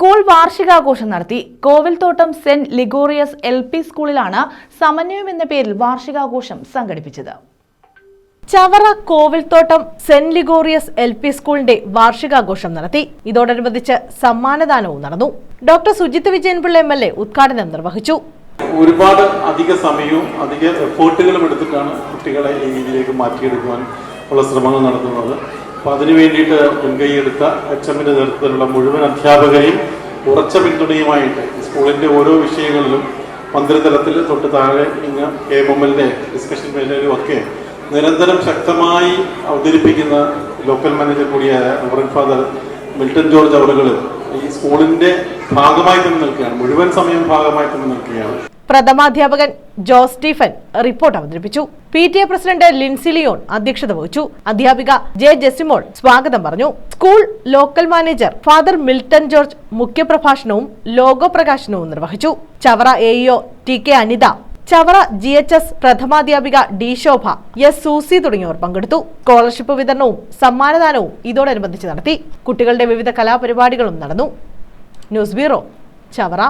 School വാർഷികാഘോഷം നടത്തി. Kovilthottam saint Ligorius L P സ്കൂളിലാണ് സമന്വയം എന്ന പേരിൽ വാർഷികാഘോഷം സംഘടിപ്പിച്ചത്. Chavara Kovilthottam saint Ligorius L P സ്കൂളിന്റെ വാർഷികാഘോഷം നടത്തി. ഇതോടനുബന്ധിച്ച് സമ്മാനദാനവും നടന്നു. Doctor Sujith Vijayanpillai M L A ഉദ്ഘാടനം നിർവഹിച്ചു. ഒരുപാട് അധിക സമയവും അധിക എഫേർട്ടുകളും എടുത്തിട്ടാണ് കുട്ടികളെ ഈ രീതിയിലേക്ക് മാറ്റിയെടുക്കുവാൻ ഉള്ള ശ്രമങ്ങൾ നടത്തുന്നത്. അപ്പോൾ അതിനു വേണ്ടിയിട്ട് മുൻകൈയെടുത്ത എച്ച് എമ്മിന്റെ നേതൃത്വത്തിലുള്ള മുഴുവൻ അധ്യാപകരെയും ഉറച്ച പിന്തുണയുമായിട്ട് സ്കൂളിന്റെ ഓരോ വിഷയങ്ങളിലും മന്ത്രിതലത്തിൽ തൊട്ട് താഴെ ഇങ്ങ് കെ എം എം ഡിസ്കഷൻ മേഖലയിലും ഒക്കെ നിരന്തരം ശക്തമായി അവതരിപ്പിക്കുന്ന ലോക്കൽ മാനേജർ കൂടിയായ റവറൻ ഫാദർ മിൽട്ടൺ ജോർജ് അവറുകൾ ഈ സ്കൂളിന്റെ ഭാഗമായി തന്നെ നിൽക്കുകയാണ്. മുഴുവൻ സമയം ഭാഗമായി തന്നെ നിൽക്കുകയാണ്. പ്രഥമാധ്യാപകൻ ജോസ് സ്റ്റീഫൻ റിപ്പോർട്ട് അവതരിപ്പിച്ചു. P T A president Lincy Leon അധ്യക്ഷത വഹിച്ചു. അധ്യാപിക ജെ ജെസിമോൾ സ്വാഗതം പറഞ്ഞു. School local manager father Milton George മുഖ്യപ്രഭാഷണവും logo പ്രകാശനവും നിർവഹിച്ചു. Chavara AEO T K Anitha Chavara G H S പ്രഥമാധ്യാപിക D Shobha S Susy തുടങ്ങിയവർ പങ്കെടുത്തു. സ്കോളർഷിപ്പ് വിതരണവും സമ്മാനദാനവും ഇതോടനുബന്ധിച്ച് നടത്തി. കുട്ടികളുടെ വിവിധ കലാപരിപാടികളും നടന്നു. News bureau Chavara.